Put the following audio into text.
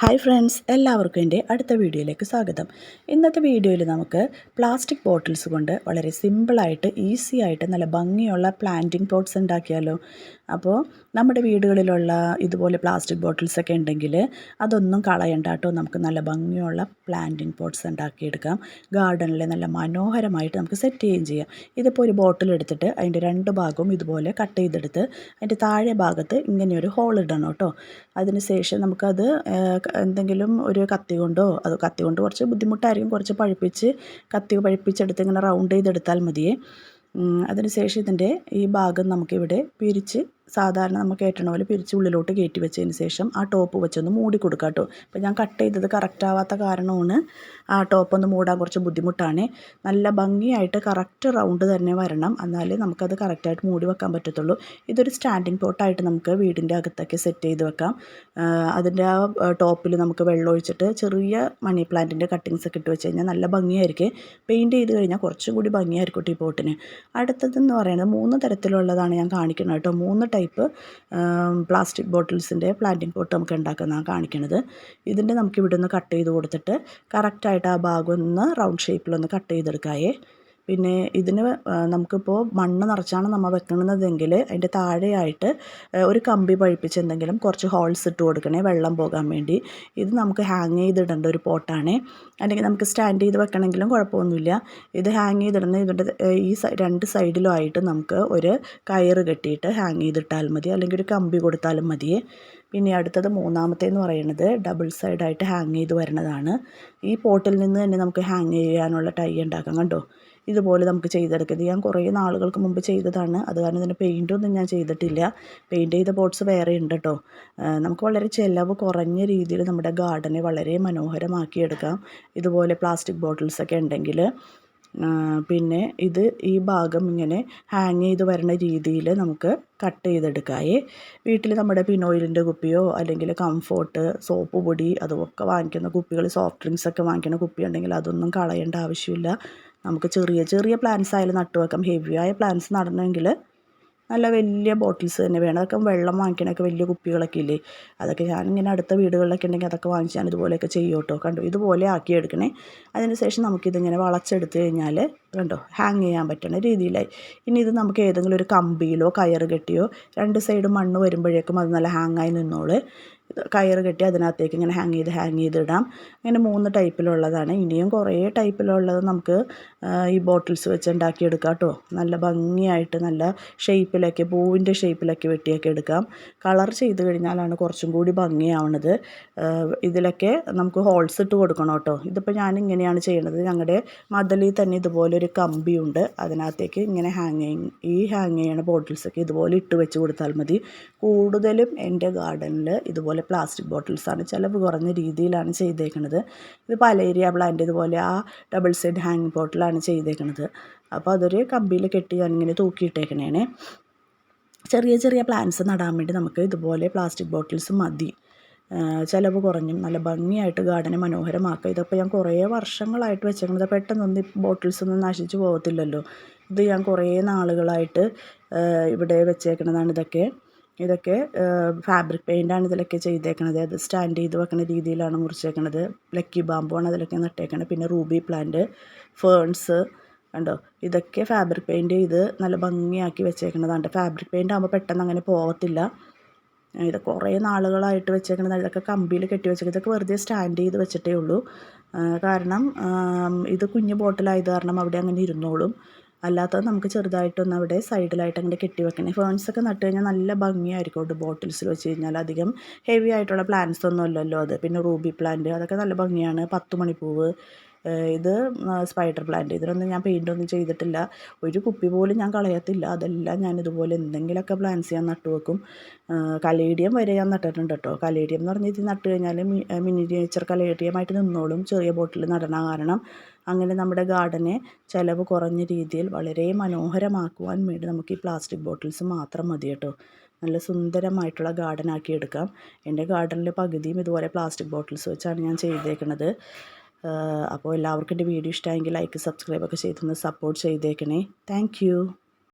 Hi friends എല്ലാവർക്കും എന്റെ അടുത്ത വീഡിയോയിലേക്ക് സ്വാഗതം. ഇന്നത്തെ വീഡിയോയിൽ നമുക്ക് പ്ലാസ്റ്റിക് ബോട്ടിൽസ് കൊണ്ട് വളരെ സിമ്പിളായിട്ട് ഈസി ആയിട്ട് നല്ല ഭംഗിയുള്ള പ്ലാന്റിംഗ് പോട്ട്സ് ഉണ്ടാക്കിയാലോ? അപ്പോൾ നമ്മുടെ വീടുകളിലുള്ള ഇതുപോലെ പ്ലാസ്റ്റിക് ബോട്ടിൽസ് ഒക്കെ ഉണ്ടെങ്കിൽ അതൊന്നും കളയണ്ട കേട്ടോ. നമുക്ക് നല്ല ഭംഗിയുള്ള പ്ലാന്റിംഗ് പോട്ട്സ് ഉണ്ടാക്കിയെടുക്കാം. ഗാർഡനിൽ നല്ല മനോഹരമായിട്ട് നമുക്ക് സെറ്റ് ചെയ്യുകയും ചെയ്യാം. ഇതിപ്പോൾ ഒരു ബോട്ടിൽ എടുത്തിട്ട് അതിന്റെ രണ്ട് ഭാഗവും ഇതുപോലെ കട്ട് ചെയ്തെടുത്ത് അതിന്റെ താഴെ ഭാഗത്ത് ഇങ്ങനെ ഒരു ഹോൾ ഇടണം കേട്ടോ. അതിന് ശേഷം നമുക്കത് എന്തെങ്കിലും ഒരു കത്തി കൊണ്ടോ അത് കത്തി കൊണ്ട് കുറച്ച് ബുദ്ധിമുട്ടായിരിക്കും. കുറച്ച് പഴുപ്പിച്ച് കത്തി പഴുപ്പിച്ചെടുത്ത് ഇങ്ങനെ റൗണ്ട് ചെയ്തെടുത്താൽ മതിയേ. അതിനുശേഷം ഇതിന്റെ ഈ ഭാഗം നമുക്കിവിടെ പിരിച്ച് സാധാരണ നമുക്ക് കയറ്റണ പോലെ പിരിച്ച് ഉള്ളിലോട്ട് കയറ്റി വെച്ചതിന് ശേഷം ആ ടോപ്പ് വെച്ചൊന്ന് മൂടി കൊടുക്കുക കേട്ടോ അപ്പോൾ ഞാൻ കട്ട് ചെയ്തത് കറക്റ്റ് ആവാത്ത കാരണമാണ് ആ ടോപ്പ് ഒന്ന് മൂടാൻ കുറച്ച് ബുദ്ധിമുട്ടാണ്. നല്ല ഭംഗിയായിട്ട് കറക്റ്റ് റൗണ്ട് തന്നെ വരണം. എന്നാലേ നമുക്കത് കറക്റ്റായിട്ട് മൂടി വെക്കാൻ പറ്റത്തുള്ളൂ. ഇതൊരു സ്റ്റാൻഡിങ് പോട്ടായിട്ട് നമുക്ക് വീടിന്റെ അകത്തൊക്കെ സെറ്റ് ചെയ്ത് വെക്കാം. അതിന്റെ ആ ടോപ്പിൽ നമുക്ക് വെള്ളം ഒഴിച്ചിട്ട് ചെറിയ മണി പ്ലാന്റിന്റെ കട്ടിങ്സ് ഒക്കെ ഇട്ട് വെച്ച് കഴിഞ്ഞാൽ നല്ല ഭംഗിയായിരിക്കും. പെയിന്റ് ചെയ്ത് കഴിഞ്ഞാൽ കുറച്ചും കൂടി ഭംഗിയായിരിക്കും ഈ പോട്ടിന്. അടുത്തതെന്ന് പറയുന്നത് മൂന്ന് തരത്തിലുള്ളതാണ് ഞാൻ കാണിക്കുന്നത് കേട്ടോ മൂന്ന് ടൈപ്പ് പ്ലാസ്റ്റിക് ബോട്ടിൽസിന്റെ പ്ലാന്റിംഗ് പോട്ട് നമുക്ക് ഉണ്ടാക്കുന്നതാണ് കാണിക്കുന്നത് ഇതിന്റെ നമുക്ക് ഇവിടെ നിന്ന് കട്ട് ചെയ്ത് കൊടുത്തിട്ട് കറക്റ്റായിട്ട് ആ ഭാഗം ഒന്ന് റൗണ്ട് ഷേപ്പിലൊന്ന് കട്ട് ചെയ്തെടുക്കായേ. പിന്നെ ഇതിന് നമുക്കിപ്പോൾ മണ്ണ് നിറച്ചാണ് നമ്മൾ വെക്കുന്നതെങ്കിൽ അതിന്റെ താഴെയായിട്ട് ഒരു കമ്പി പഴിപ്പിച്ച് എന്തെങ്കിലും കുറച്ച് ഹോൾസ് ഇട്ട് കൊടുക്കണേ വെള്ളം പോകാൻ വേണ്ടി. ഇത് നമുക്ക് ഹാങ് ചെയ്തിടേണ്ട ഒരു പോട്ടാണ്. അല്ലെങ്കിൽ നമുക്ക് സ്റ്റാൻഡ് ചെയ്ത് വെക്കണമെങ്കിലും കുഴപ്പമൊന്നുമില്ല. ഇത് ഹാങ് ചെയ്തിടുന്ന ഇതിന്റെ ഈ രണ്ട് സൈഡിലും ആയിട്ട് നമുക്ക് ഒരു കയറ് കെട്ടിയിട്ട് ഹാങ് ചെയ്തിട്ടാൽ മതി. അല്ലെങ്കിൽ ഒരു കമ്പി കൊടുത്താലും മതിയേ. പിന്നെ അടുത്തത് മൂന്നാമത്തേന്ന് പറയുന്നത് ഡബിൾ സൈഡായിട്ട് ഹാങ് ചെയ്ത് വരുന്നതാണ്. ഈ പോട്ടിൽ നിന്ന് തന്നെ നമുക്ക് ഹാങ് ചെയ്യാനുള്ള ടൈ ഉണ്ടാക്കാം കണ്ടോ? ഇതുപോലെ നമുക്ക് ചെയ്തെടുക്കുന്നത് ഞാൻ കുറേ നാളുകൾക്ക് മുമ്പ് ചെയ്തതാണ്. അത് കാരണം ഇതിന് പെയിന്റൊന്നും ഞാൻ ചെയ്തിട്ടില്ല. പെയിന്റ് ചെയ്ത പോട്ട്സ് വേറെ ഉണ്ട് കേട്ടോ നമുക്ക് വളരെ ചിലവ് കുറഞ്ഞ രീതിയിൽ നമ്മുടെ ഗാർഡനെ വളരെ മനോഹരമാക്കിയെടുക്കാം. ഇതുപോലെ പ്ലാസ്റ്റിക് ബോട്ടിൽസൊക്കെ ഉണ്ടെങ്കിൽ. പിന്നെ ഇത് ഈ ഭാഗം ഇങ്ങനെ ഹാങ് ചെയ്ത് വരണ രീതിയിൽ നമുക്ക് കട്ട് ചെയ്തെടുക്കാമേ വീട്ടിൽ നമ്മുടെ പിനോയിലിന്റെ കുപ്പിയോ അല്ലെങ്കിൽ കംഫോർട്ട് സോപ്പ് പൊടി അതൊക്കെ വാങ്ങിക്കുന്ന കുപ്പികൾ സോഫ്റ്റ് ഡ്രിങ്ക്സ് ഒക്കെ വാങ്ങിക്കുന്ന കുപ്പി ഉണ്ടെങ്കിൽ അതൊന്നും കളയേണ്ട ആവശ്യമില്ല. നമുക്ക് ചെറിയ ചെറിയ പ്ലാന്റ്സ് ആയാലും നട്ടു വെക്കാം ഹെവിയായ പ്ലാന്റ്സ് നടണമെങ്കിൽ നല്ല വലിയ ബോട്ടിൽസ് തന്നെ വേണം. അതൊക്കെ വെള്ളം വാങ്ങിക്കണമൊക്കെ വലിയ കുപ്പികളൊക്കെ ഇല്ലേ? അതൊക്കെ ഞാനിങ്ങനെ അടുത്ത വീടുകളിലൊക്കെ ഉണ്ടെങ്കിൽ അതൊക്കെ വാങ്ങിച്ച് ഞാൻ ഇതുപോലെയൊക്കെ ചെയ്യും കേട്ടോ കണ്ടു? ഇതുപോലെ ആക്കി എടുക്കണേ. അതിന് ശേഷം നമുക്കിതിങ്ങനെ വളച്ചെടുത്ത് കഴിഞ്ഞാൽ കണ്ടോ? ഹാങ് ചെയ്യാൻ പറ്റുന്ന രീതിയിലായി. ഇനി ഇത് നമുക്ക് ഏതെങ്കിലും ഒരു കമ്പിയിലോ കയറ് കെട്ടിയോ രണ്ട് സൈഡ് മണ്ണ് വരുമ്പോഴേക്കും അത് നല്ല ഹാങ്ങായി നിന്നോൾ. കയറ് കെട്ടി അതിനകത്തേക്ക് ഇങ്ങനെ ഹാങ് ചെയ്ത് ഹാങ് ചെയ്തിടാം. അങ്ങനെ മൂന്ന് ടൈപ്പിലുള്ളതാണ് ഇനിയും കുറേ ടൈപ്പിലുള്ളത് നമുക്ക് ഈ ബോട്ടിൽസ് വെച്ച് ഉണ്ടാക്കിയെടുക്കാം കേട്ടോ. നല്ല ഭംഗിയായിട്ട് നല്ല ഷേപ്പിലൊക്കെ പൂവിന്റെ ഷേപ്പിലൊക്കെ വെട്ടിയൊക്കെ എടുക്കാം. കളർ ചെയ്ത് കഴിഞ്ഞാലാണ് കുറച്ചും കൂടി ഭംഗിയാവണത്. ഇതിലൊക്കെ നമുക്ക് ഹോൾസ് ഇട്ട് കൊടുക്കണം കേട്ടോ. ഇതിപ്പോൾ ഞാൻ ഇങ്ങനെയാണ് ചെയ്യണത്. ഞങ്ങളുടെ മതിലിൽ തന്നെ ഇതുപോലൊരു കമ്പിയുണ്ട്. അതിനകത്തേക്ക് ഇങ്ങനെ ഹാങ് ഈ ഹാങ് ചെയ്യണ ബോട്ടിൽസൊക്കെ ഇതുപോലെ ഇട്ട് വെച്ച് കൊടുത്താൽ മതി. കൂടുതലും എന്റെ ഗാർഡനിൽ ഇതുപോലെ പ്ലാസ്റ്റിക് ബോട്ടിൽസാണ് ചിലവ് കുറഞ്ഞ രീതിയിലാണ് ചെയ്തേക്കുന്നത് ഇത് പലേരിയ ഇതുപോലെ ആ ഡബിൾ സൈഡ് ഹാങ് ബോട്ടിലാണ് ചെയ്തേക്കുന്നത് അപ്പോൾ അതൊരു കമ്പിയിൽ കെട്ടി ഞാനിങ്ങനെ തൂക്കിയിട്ടേക്കണേനെ ചെറിയ ചെറിയ പ്ലാന്റ്സ് നടാൻ വേണ്ടി നമുക്ക് ഇതുപോലെ പ്ലാസ്റ്റിക് ബോട്ടിൽസ് മതി. ചിലവ് കുറഞ്ഞും നല്ല ഭംഗിയായിട്ട് ഗാർഡനെ മനോഹരമാക്കുക ഇതൊക്കെ ഞാൻ കുറേ വർഷങ്ങളായിട്ട് വെച്ചേക്കുന്നത് പെട്ടെന്നൊന്നും ബോട്ടിൽസ് ഒന്നും നശിച്ചു പോകത്തില്ലല്ലോ. ഇത് ഞാൻ കുറേ നാളുകളായിട്ട് ഇവിടെ വെച്ചേക്കുന്നതാണ് ഇതൊക്കെ. ഇതൊക്കെ ഫാബ്രിക് പെയിന്റാണ് ഇതിലൊക്കെ ചെയ്തേക്കണത്. അത് സ്റ്റാൻഡ് ചെയ്ത് വെക്കുന്ന രീതിയിലാണ് മുറിച്ചേക്കണത്. ലക്കി ബാമ്പുവാണ് അതിലൊക്കെ നട്ടേക്കണത്. പിന്നെ റൂബി പ്ലാന്റ് ഫേൺസ് കണ്ടോ? ഇതൊക്കെ ഫാബ്രിക് പെയിന്റ് ചെയ്ത് നല്ല ഭംഗിയാക്കി വെച്ചേക്കുന്നതാണ് ഫാബ്രിക് പെയിന്റ് ആകുമ്പോൾ പെട്ടെന്ന് അങ്ങനെ പോകത്തില്ല ഇത് കുറേ നാളുകളായിട്ട് വെച്ചേക്കുന്നത് ഇതൊക്കെ കമ്പിയിൽ കെട്ടി വെച്ചേക്കുന്നത് ഇതൊക്കെ വെറുതെ സ്റ്റാൻഡ് ചെയ്ത് വെച്ചിട്ടേ ഉള്ളൂ. കാരണം ഇത് കുഞ്ഞു ബോട്ടിലായത് കാരണം അവിടെ അങ്ങനെ ഇരുന്നോളും. അല്ലാത്തത് നമുക്ക് ചെറുതായിട്ടൊന്ന് അവിടെ സൈഡിലായിട്ട് അങ്ങനെ കെട്ടി വെക്കണേ. ഫേൺസൊക്കെ നട്ട് കഴിഞ്ഞാൽ നല്ല ഭംഗിയായിരിക്കും കേട്ടോ ബോട്ടിൽസിൽ വെച്ച് കഴിഞ്ഞാൽ. അധികം ഹെവി ആയിട്ടുള്ള പ്ലാന്റ്സ് ഒന്നും അല്ലല്ലോ അത്. പിന്നെ റൂബി പ്ലാന്റ് അതൊക്കെ നല്ല ഭംഗിയാണ്. പത്ത് മണിപ്പൂവ് ഇത് സ്പൈഡർ പ്ലാന്റ് ഇതിനൊന്നും ഞാൻ പെയിന്റ് ഒന്നും ചെയ്തിട്ടില്ല. ഒരു കുപ്പി പോലും ഞാൻ കളയത്തില്ല. അതെല്ലാം ഞാൻ ഇതുപോലെ എന്തെങ്കിലുമൊക്കെ പ്ലാന്റ്സ് ഞാൻ നട്ടു വെക്കും. കലേഡിയം വരെ ഞാൻ നട്ടിട്ടുണ്ട് കേട്ടോ. കലേഡിയം എന്ന് പറഞ്ഞാൽ ഇത് നട്ട് കഴിഞ്ഞാൽ മിനിയേച്ചർ കലേഡിയമായിട്ട് നിന്നോളും. ചെറിയ ബോട്ടിൽ നടണ കാരണം അങ്ങനെ നമ്മുടെ ഗാർഡനെ ചിലവ് കുറഞ്ഞ രീതിയിൽ വളരെ മനോഹരമാക്കുവാൻ വേണ്ടി നമുക്ക് ഈ പ്ലാസ്റ്റിക് ബോട്ടിൽസ് മാത്രം മതി കേട്ടോ. നല്ല സുന്ദരമായിട്ടുള്ള ഗാർഡൻ ആക്കി എടുക്കാം. എന്റെ ഗാർഡനിലെ പകുതിയും ഇതുപോലെ പ്ലാസ്റ്റിക് ബോട്ടിൽസ് വെച്ചാണ് ഞാൻ ചെയ്തേക്കുന്നത് അപ്പോൾ എല്ലാവർക്കും എന്റെ വീഡിയോ ഇഷ്ടമായെങ്കിൽ ലൈക്ക് സബ്സ്ക്രൈബ് ഒക്കെ ചെയ്തൊന്ന് സപ്പോർട്ട് ചെയ്തേക്കണേ. താങ്ക്